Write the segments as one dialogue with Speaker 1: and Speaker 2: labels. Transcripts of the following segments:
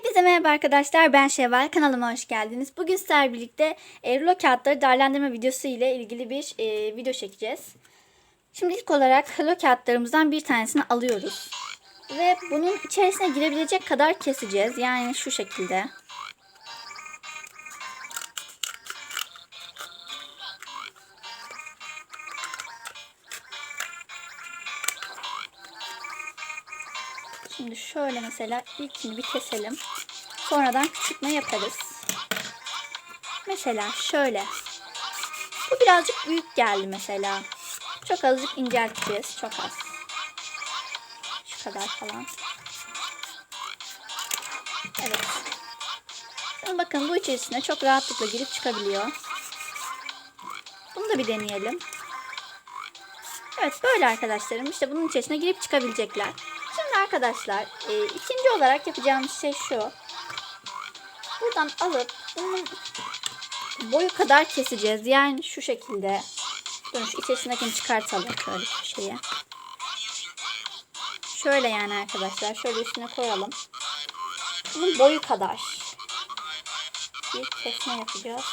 Speaker 1: Hepinize merhaba arkadaşlar ben Şevval kanalıma hoş geldiniz. Bugün sizlerle birlikte e, rulo kağıtları değerlendirme videosu ile ilgili bir e, video çekeceğiz. Şimdi ilk olarak rulo kağıtlarımızdan bir tanesini alıyoruz. Ve bunun içerisine girebilecek kadar keseceğiz. Yani şu şekilde. Şimdi şöyle mesela ilkini bir keselim. Sonradan küçültme yaparız. Mesela şöyle. Bu birazcık büyük geldi mesela. Çok azıcık incelteceğiz. Çok az. Şu kadar falan. Evet. Şimdi bakın bu içerisine çok rahatlıkla girip çıkabiliyor. Bunu da bir deneyelim. Evet böyle arkadaşlarım. İşte bunun içerisine girip çıkabilecekler. Şimdi arkadaşlar e, ikinci olarak yapacağımız şey şu. Buradan alıp bunun boyu kadar keseceğiz. Yani şu şekilde. Dur şu içerisindekini çıkartalım şöyle köşeye. Şöyle yani arkadaşlar. Şöyle üstüne koyalım. Bunun boyu kadar. Bir kesme yapacağız.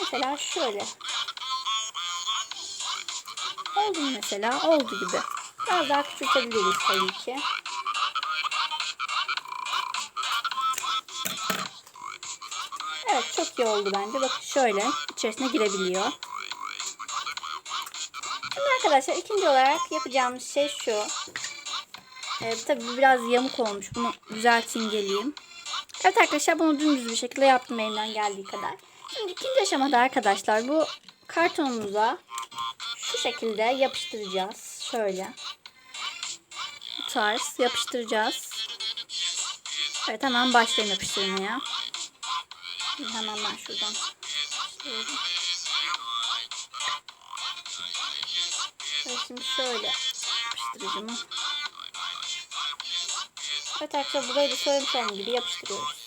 Speaker 1: Mesela şöyle. Oldu mesela? Oldu gibi. Biraz daha küçültebiliriz tabii ki. Evet çok iyi oldu bence. Bakın şöyle içerisine girebiliyor. Şimdi arkadaşlar ikinci olarak yapacağımız şey şu. Ee, tabii biraz yamuk olmuş. Bunu düzelteyim geleyim. Evet arkadaşlar bunu dümdüz bir şekilde yaptım elimden geldiği kadar. Şimdi ikinci aşamada arkadaşlar bu kartonumuza şu şekilde yapıştıracağız. Şöyle. Bu tarz yapıştıracağız. Evet hemen başlayalım yapıştırmaya. Hemen ben şuradan. Evet şimdi şöyle yapıştırıcımı. Evet arkadaşlar burayı da söylemiş gibi yapıştırıyoruz.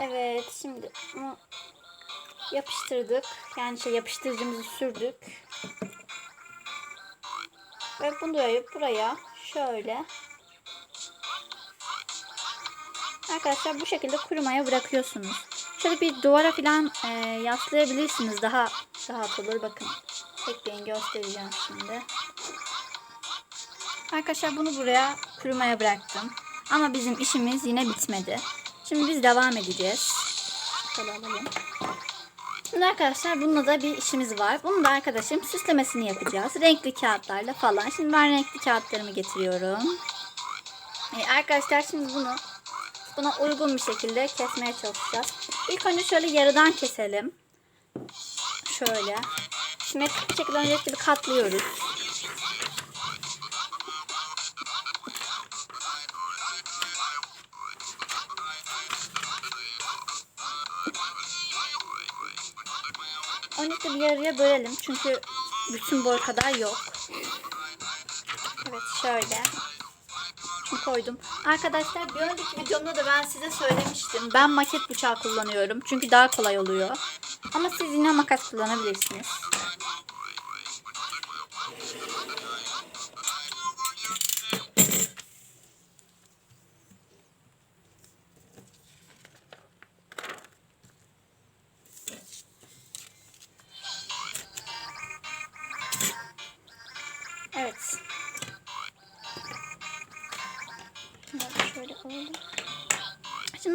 Speaker 1: Evet şimdi yapıştırdık. Yani şey yapıştırıcımızı sürdük. Ve bunu da buraya şöyle Arkadaşlar bu şekilde kurumaya bırakıyorsunuz. Şöyle bir duvara falan e, yaslayabilirsiniz. Daha rahat olur. Bakın. Bekleyin göstereceğim şimdi. Arkadaşlar bunu buraya kurumaya bıraktım. Ama bizim işimiz yine bitmedi. Şimdi biz devam edeceğiz. Şimdi arkadaşlar bununla da bir işimiz var. Bunu da arkadaşım süslemesini yapacağız. Renkli kağıtlarla falan. Şimdi ben renkli kağıtlarımı getiriyorum. Ee, arkadaşlar şimdi bunu buna uygun bir şekilde kesmeye çalışacağız. İlk önce şöyle yarıdan keselim. Şöyle. Simetrik bir şekilde öncelikle bir katlıyoruz. Öncelikle bir yarıya bölelim. Çünkü bütün boy kadar yok. Evet şöyle. Koydum. Arkadaşlar bir önceki videomda da ben size söylemiştim. Ben maket bıçağı kullanıyorum. Çünkü daha kolay oluyor. Ama siz yine makas kullanabilirsiniz.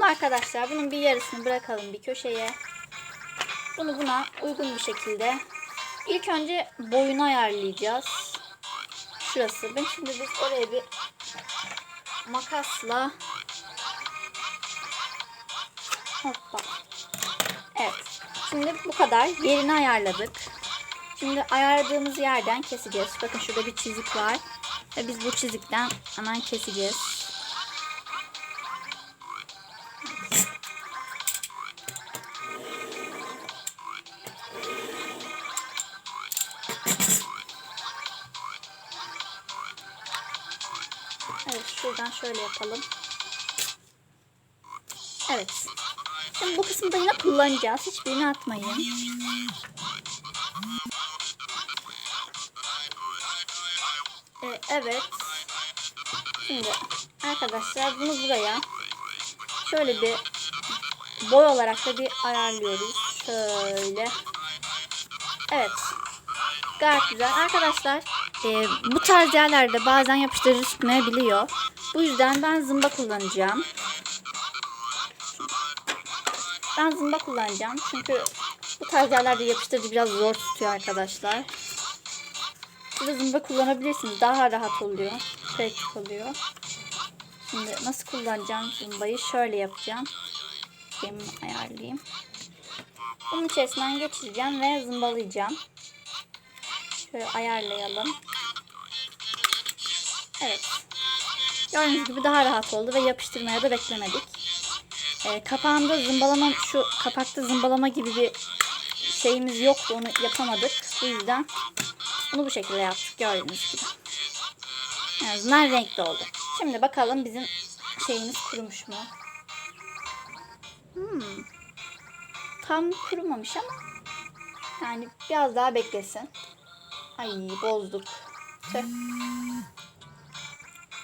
Speaker 1: Arkadaşlar bunun bir yarısını bırakalım bir köşeye. Bunu buna uygun bir şekilde ilk önce boyunu ayarlayacağız. Şurası. Ben şimdi biz oraya bir makasla hoppa. Evet. Şimdi bu kadar yerini ayarladık. Şimdi ayarladığımız yerden keseceğiz. Bakın şurada bir çizik var. Ve biz bu çizikten hemen keseceğiz. Şuradan şöyle yapalım. Evet. Şimdi bu kısımda yine kullanacağız. Hiçbirini atmayın. Ee, evet. Şimdi arkadaşlar bunu buraya şöyle bir boy olarak da bir ayarlıyoruz. Şöyle. Evet. Gayet güzel. Arkadaşlar e, bu tarz yerlerde bazen yapıştırıcı tutmayabiliyor. Bu yüzden ben zımba kullanacağım. Ben zımba kullanacağım. Çünkü bu tarz yerlerde yapıştırıcı biraz zor tutuyor arkadaşlar. Siz de zımba kullanabilirsiniz. Daha rahat oluyor. Pratik oluyor. Şimdi nasıl kullanacağım zımbayı? Şöyle yapacağım. Şeyimi ayarlayayım. Bunun içerisinden geçireceğim ve zımbalayacağım. Şöyle ayarlayalım. Evet. Gördüğünüz gibi daha rahat oldu ve yapıştırmaya da beklemedik. Ee, kapağında zımbalama, şu kapakta zımbalama gibi bir şeyimiz yoktu. Onu yapamadık. Bu yüzden bunu bu şekilde yaptık. Gördüğünüz gibi. En azından renkli oldu. Şimdi bakalım bizim şeyimiz kurumuş mu? Hmm. Tam kurumamış ama yani biraz daha beklesin. Ay bozduk. Tüh.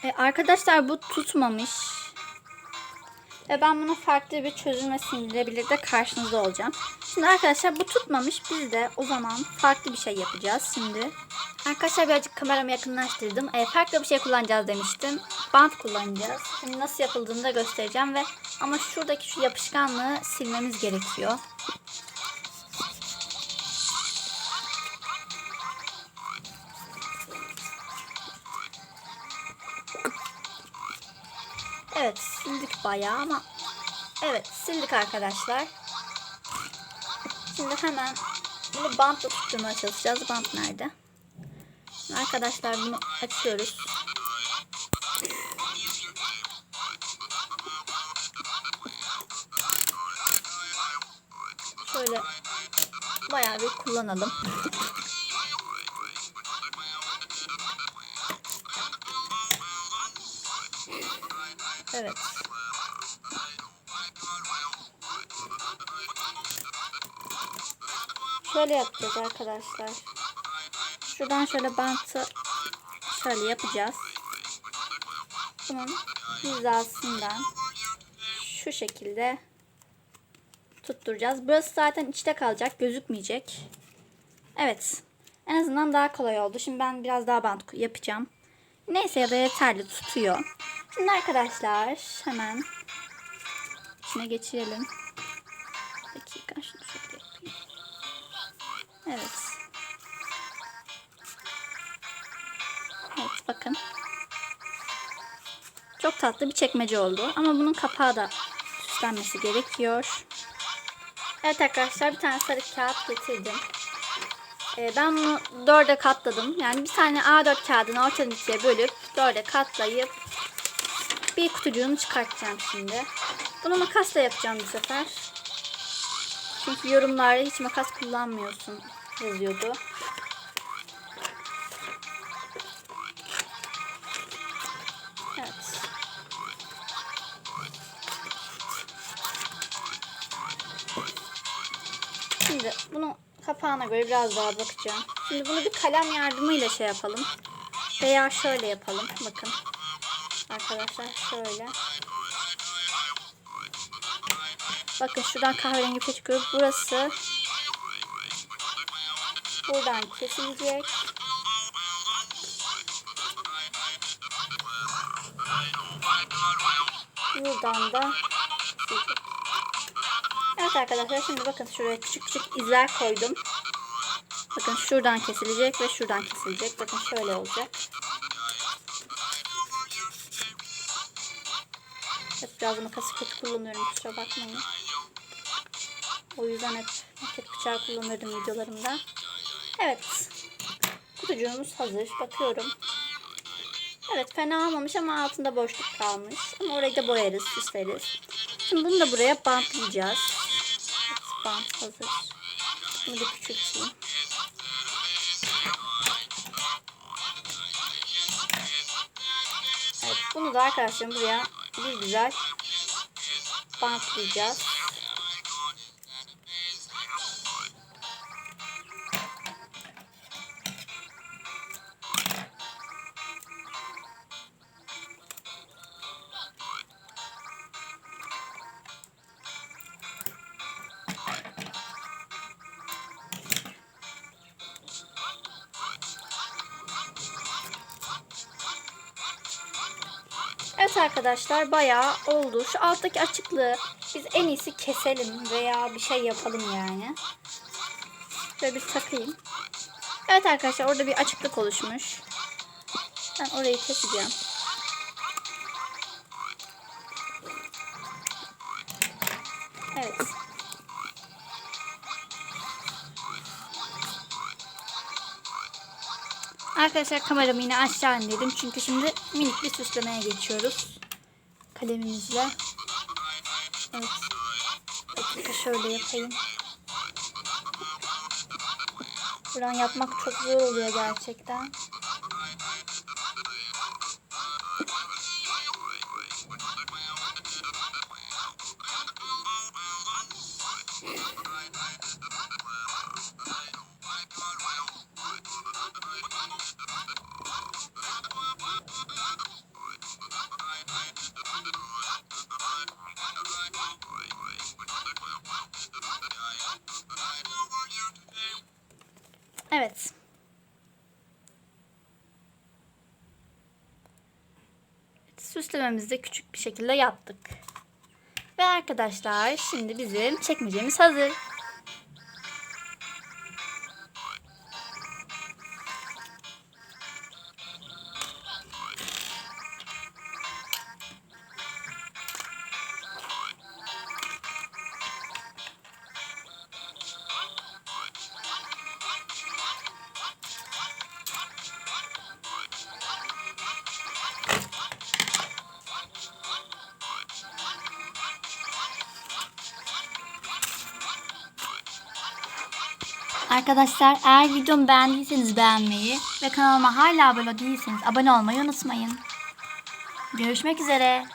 Speaker 1: E, arkadaşlar bu tutmamış. Ve ben buna farklı bir çözüm ve sindirebilir de karşınızda olacağım. Şimdi arkadaşlar bu tutmamış. Biz de o zaman farklı bir şey yapacağız şimdi. Arkadaşlar birazcık kameramı yakınlaştırdım. E, farklı bir şey kullanacağız demiştim. Bant kullanacağız. Şimdi nasıl yapıldığını da göstereceğim ve ama şuradaki şu yapışkanlığı silmemiz gerekiyor. Bayağı ama evet sildik arkadaşlar. Şimdi hemen bunu bantla tutturmaya çalışacağız. Bant nerede? Arkadaşlar bunu açıyoruz. Şöyle bayağı bir kullanalım. Evet. Şöyle yapacağız arkadaşlar. Şuradan şöyle bantı şöyle yapacağız. Bunun hizasından şu şekilde tutturacağız. Burası zaten içte kalacak. Gözükmeyecek. Evet. En azından daha kolay oldu. Şimdi ben biraz daha bant yapacağım. Neyse ya da yeterli tutuyor. Şimdi arkadaşlar hemen içine geçirelim. Bir dakika şunu şöyle yapayım. Evet. Evet bakın. Çok tatlı bir çekmece oldu. Ama bunun kapağı da süslenmesi gerekiyor. Evet arkadaşlar bir tane sarı kağıt getirdim. Ee, ben bunu dörde katladım. Yani bir tane A4 kağıdını ortadan ikiye bölüp dörde katlayıp bir kutucuğunu çıkartacağım şimdi. Bunu makasla yapacağım bu sefer. Çünkü yorumlarda hiç makas kullanmıyorsun yazıyordu. Evet. Şimdi bunu kapağına göre biraz daha bakacağım. Şimdi bunu bir kalem yardımıyla şey yapalım. Veya şöyle yapalım. Bakın. Arkadaşlar şöyle. Bakın şuradan kahverengi şey çıkıyor. Burası buradan kesilecek. Buradan da. Evet arkadaşlar şimdi bakın şuraya küçük küçük izler koydum. Bakın şuradan kesilecek ve şuradan kesilecek. Bakın şöyle olacak. Evet biraz makası kötü kullanıyorum kusura bakmayın. O yüzden hep maket bıçağı kullanırdım videolarımda. Evet. Kutucuğumuz hazır. Bakıyorum. Evet fena olmamış ama altında boşluk kalmış. Ama orayı da boyarız, süsleriz. Şimdi bunu da buraya bantlayacağız. Evet, bant hazır. Bunu da küçülteyim. Evet, bunu da arkadaşlar buraya bir güzel bantlayacağız. Arkadaşlar bayağı oldu. Şu alttaki açıklığı biz en iyisi keselim veya bir şey yapalım yani. Şöyle bir takayım. Evet arkadaşlar orada bir açıklık oluşmuş. Ben orayı keseceğim. Arkadaşlar kameramı yine aşağı indirdim. Çünkü şimdi minik bir süslemeye geçiyoruz. Kalemimizle. Evet. Dakika şöyle yapayım. Buradan yapmak çok zor oluyor gerçekten. Süslememizi de küçük bir şekilde yaptık. Ve arkadaşlar şimdi bizim çekmecemiz hazır. Arkadaşlar eğer videomu beğendiyseniz beğenmeyi ve kanalıma hala abone değilseniz abone olmayı unutmayın. Görüşmek üzere.